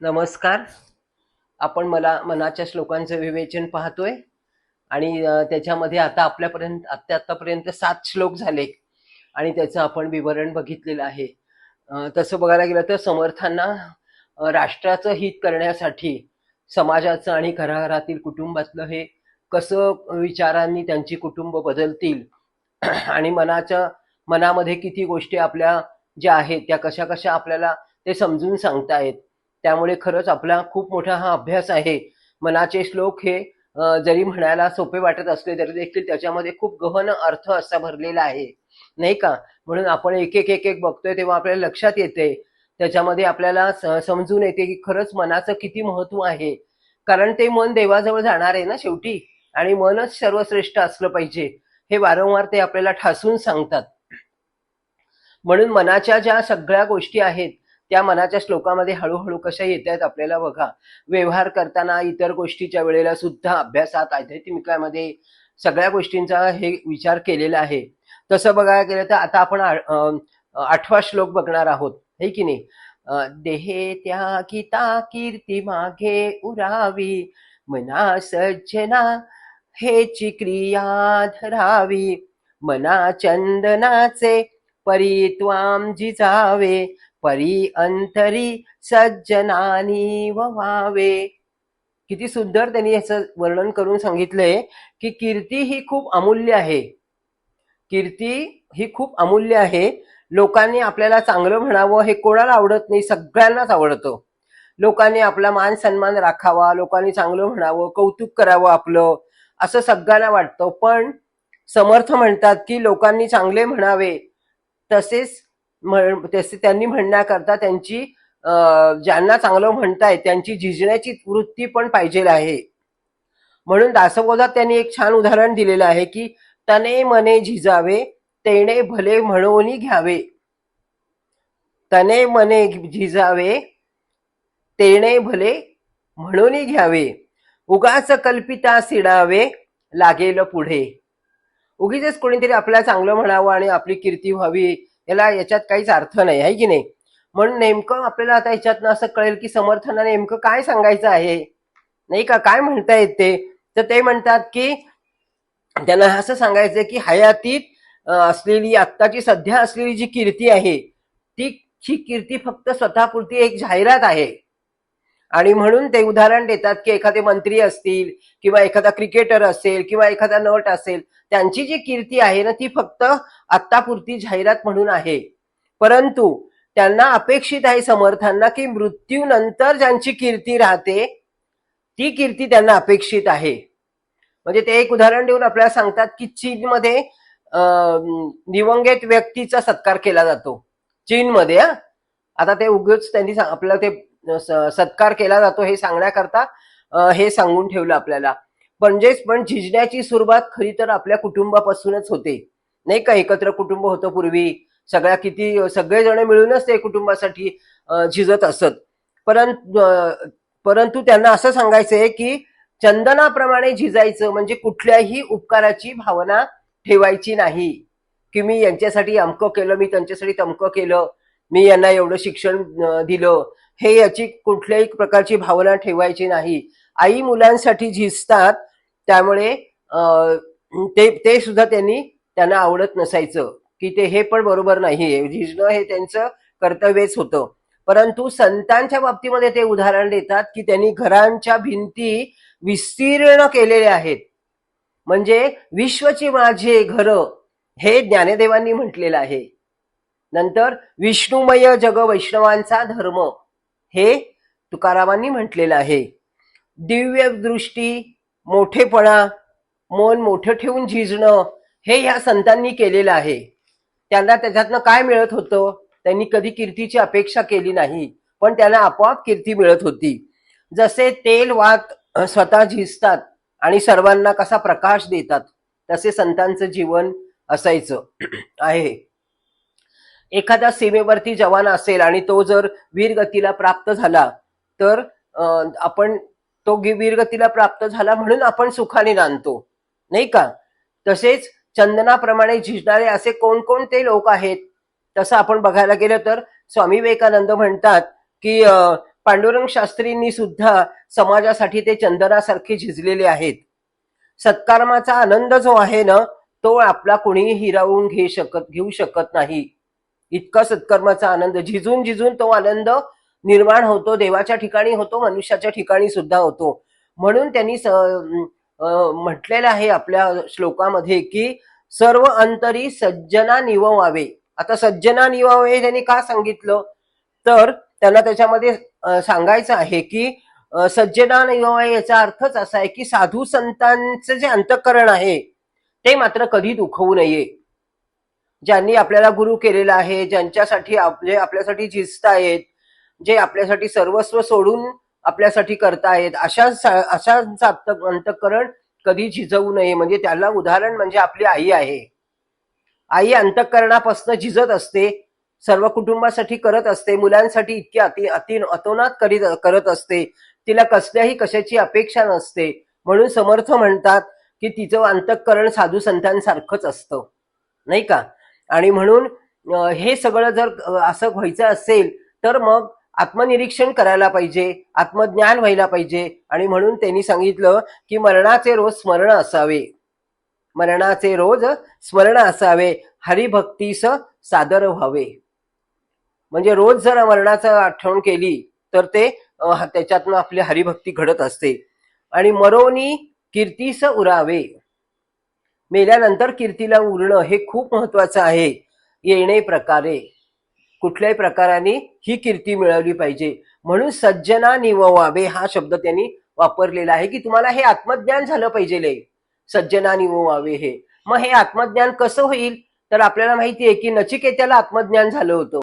नमस्कार. आपण मला मनाच्या श्लोकांचं विवेचन पाहतोय आणि त्याच्यामध्ये आता आपल्यापर्यंत आत्ता आत्तापर्यंत सात श्लोक झाले आणि त्याचं आपण विवरण बघितलेलं आहे. तसं बघायला गेलं तर समर्थांना राष्ट्राचं हित करण्यासाठी समाजाचं आणि घराघरातील कुटुंबातलं हे कसं विचारांनी त्यांची कुटुंब बदलतील आणि मनाच्या मनामध्ये किती गोष्टी आपल्या ज्या आहेत त्या कशा कशा आपल्याला ते समजून सांगतायत. त्यामुळे खरंच आपला खूप मोठा हा अभ्यास आहे. मनाचे श्लोक हे जरी म्हणायला सोपे वाटत असले तरी देखील त्याच्यामध्ये खूप गहन अर्थ असा भरलेला आहे. नाही का? म्हणून आपण एक एक एक एक बघतोय तेव्हा आपल्याला लक्षात येते. त्याच्यामध्ये आपल्याला समजून येते की खरंच मनाचं किती महत्त्व आहे. कारण ते मन देवाजवळ जाणार आहे ना शेवटी? आणि मनच सर्वश्रेष्ठ असलं पाहिजे. हे वारंवार ते आपल्याला ठासून सांगतात. म्हणून मनाच्या ज्या सगळ्या गोष्टी आहेत त्या मनाच्या श्लोकामध्ये हळूहळू कशा येत आहेत आपल्याला बघा. व्यवहार करताना इतर गोष्टीच्या वेळेला सुद्धा अभ्यासात आध्यात्मिकामध्ये सगळ्या गोष्टींचा हे विचार केलेला आहे. तसं बघायला गेलं तर आता आपण आ- आठवा श्लोक बघणार आहोत. हे की नाही? देहे त्या गीता कीर्ती मागे उरावी मना सज्जना हेची क्रिया धरावी मना चंदनाचे परित्वाम जिजावे परी अंतरी सज्जनानी व्हावे. किती सुंदर त्यांनी याचं वर्णन करून सांगितलंय की कीर्ती ही खूप अमूल्य आहे. कीर्ती ही खूप अमूल्य आहे. लोकांनी आपल्याला चांगलं म्हणावं हे कोणाला आवडत नाही? सगळ्यांनाच आवडतं. लोकांनी आपला मान सन्मान राखावा लोकांनी चांगलं म्हणावं कौतुक करावं आपलं असं सगळ्यांना वाटतं. पण समर्थ म्हणतात की लोकांनी चांगले म्हणावे तसेच म्हण- त्यांनी म्हणण्याकरता त्यांची अं, ज्यांना चांगलं म्हणताय त्यांची झिजण्याची वृत्ती पण पाहिजे आहे. म्हणून दासबोधात त्यांनी एक छान उदाहरण दिलेलं आहे की तने मने झिजावे तेणे भले म्हणून घ्यावे. तने मने झिजावे तेणे भले म्हणून घ्यावे. उगाच कल्पिता सिडावे लागेल पुढे. उगीच कोणीतरी आपल्याला चांगलं म्हणावं आणि आपली कीर्ती व्हावी याला याच्यात काहीच अर्थ नाही आहे की नाही? म्हणून नेमकं आपल्याला आता याच्यातनं असं कळेल की समर्थांना नेमकं काय सांगायचं आहे? नाही का? काय म्हणता येते तर ते म्हणतात की त्यांना असं सांगायचं की हयातीत असलेली आत्ताची सध्या असलेली जी कीर्ती आहे ती ही कीर्ती फक्त स्वतःपुरती एक जाहिरात आहे. आणि म्हणून ते उदाहरण देतात की एखादे मंत्री असतील किंवा एखादा क्रिकेटर असेल किंवा एखादा नट असेल त्यांची जी कीर्ती आहे ना ती फक्त आत्तापुरती जाहिरात म्हणून आहे. परंतु त्यांना अपेक्षित आहे समर्थांना की मृत्यूनंतर ज्यांची कीर्ती राहते ती कीर्ती त्यांना अपेक्षित आहे. म्हणजे ते एक उदाहरण देऊन आपल्याला सांगतात की चीनमध्ये अं, दिवंगत व्यक्तीचा सत्कार केला जातो. चीनमध्ये हा. आता ते उगच त्यांनी आपल्याला ते सत्कार केला जातो हे सांगण्याकरता हे सांगून ठेवलं आपल्याला. म्हणजेच पण झिजण्याची सुरुवात खरी तर आपल्या कुटुंबापासूनच होते. नाही का? एकत्र कुटुंब होतं पूर्वी. सगळ्या किती सगळेजण मिळूनच ते कुटुंबासाठी झिजत असत. परंतु परंतु त्यांना असं सांगायचंय की चंदनाप्रमाणे झिजायचं म्हणजे कुठल्याही उपकाराची भावना ठेवायची नाही. की मी यांच्यासाठी अमकं केलं मी त्यांच्यासाठी तमकं केलं मी यांना एवढं शिक्षण दिलं हे याची कुठल्याही प्रकारची भावना ठेवायची नाही. आई मुलांसाठी झिजतात त्यामुळे ते ते सुद्धा त्यांनी त्यांना आवडत नसायचं. की ते हे पण बरोबर नाहीये. झिजणं हे त्यांचं कर्तव्यच होतं. परंतु संतांच्या बाबतीमध्ये ते उदाहरण देतात की त्यांनी घरांच्या भिंती विस्तीर्ण केलेल्या आहेत. म्हणजे विश्वची माझे घर हे ज्ञानदेवांनी म्हटलेलं आहे. नंतर विष्णुमय जग वैष्णवांचा धर्म. हे तुकारामांनी म्हटलेलं आहे. दिव्य दृष्टी मोठेपणा मन मोठं ठेवून झिजणं हे या संतांनी केलेलं आहे. त्यांना त्याच्यातनं काय मिळत होतं? त्यांनी कधी कीर्तीची अपेक्षा केली नाही पण त्यांना आपोआप कीर्ती मिळत होती. जसे तेल वात स्वतः झिजतात आणि सर्वांना कसा प्रकाश देतात तसे संतांचं जीवन असायचं. आहे. एखादा सीमेवरती जवान असेल आणि तो जर वीरगतीला प्राप्त झाला तर आपण तो गी- वीरगतीला प्राप्त झाला म्हणून आपण सुखाने नांदतो. नाही का? तसेच चंदनाप्रमाणे झिजणारे असे कोणकोणते लोक आहेत? तसं आपण बघायला गेलं तर स्वामी विवेकानंद म्हणतात की पांडुरंग शास्त्रींनी सुद्धा समाजासाठी ते चंदनासारखे झिजलेले आहेत. सत्कर्माचा आनंद जो आहे ना तो आपला कोणीही हिरावून घे शकत घेऊ शकत नाही. इतका सत्कर्माचा आनंद. झिजून झिजून तो आनंद निर्माण होतो. देवाच्या ठिकाणी होतो मनुष्याच्या ठिकाणी सुद्धा होतो. म्हणून त्यांनी म्हटलेलं आहे आपल्या श्लोकामध्ये की सर्व अंतरी सज्जना निववावे. आता सज्जना निववावे त्यांनी का सांगितलं? तर त्यांना त्याच्यामध्ये सांगायचं आहे की सज्जना निववावे याचा अर्थच असा आहे की साधू संतांचं जे अंतःकरण आहे ते मात्र कधी दुखवू नये. ज्यांनी आपल्याला गुरु केलेला आहे ज्यांच्यासाठी आपले आपल्यासाठी झिजतायत जे आपल्यासाठी सर्वस्व सोडून आपल्यासाठी करतायत अशा अशा अंतकरण अंतःकरण कधी झिजवू नये. म्हणजे त्याला उदाहरण म्हणजे आपली आई आहे. आई अंतःकरणापासून झिजत असते सर्व कुटुंबासाठी करत असते मुलांसाठी इतकी अति अति अतोनात करीत करत असते. तिला कसल्याही कशाची अपेक्षा नसते. म्हणून समर्थ म्हणतात की तिचं अंतःकरण साधू संतांसारखंच असतं. नाही का? आणि म्हणून हे सगळं जर असं व्हायचं असेल तर मग आत्मनिरीक्षण करायला पाहिजे आत्मज्ञान व्हायला पाहिजे. आणि म्हणून त्यांनी सांगितलं की मरणाचे रोज स्मरण असावे. मरणाचे रोज स्मरण असावे. हरिभक्तीस सादर व्हावे. म्हणजे रोज जर मरणाचं आठवण केली तर ते त्याच्यातनं आपली हरिभक्ती घडत असते. आणि मरोनी कीर्तीस उरावे. मेल्यानंतर कीर्तीला उरणं हे खूप महत्वाचं आहे. येणे प्रकारे. कुठल्याही प्रकाराने ही कीर्ती मिळवली पाहिजे. म्हणून सज्जना निववावे हा शब्द त्यांनी वापरलेला आहे की तुम्हाला हे आत्मज्ञान झालं पाहिजे सज्जना निववावे हे. मग हे आत्मज्ञान कसं होईल? तर आपल्याला माहिती आहे की नचिकेत्याला आत्मज्ञान झालं होतं.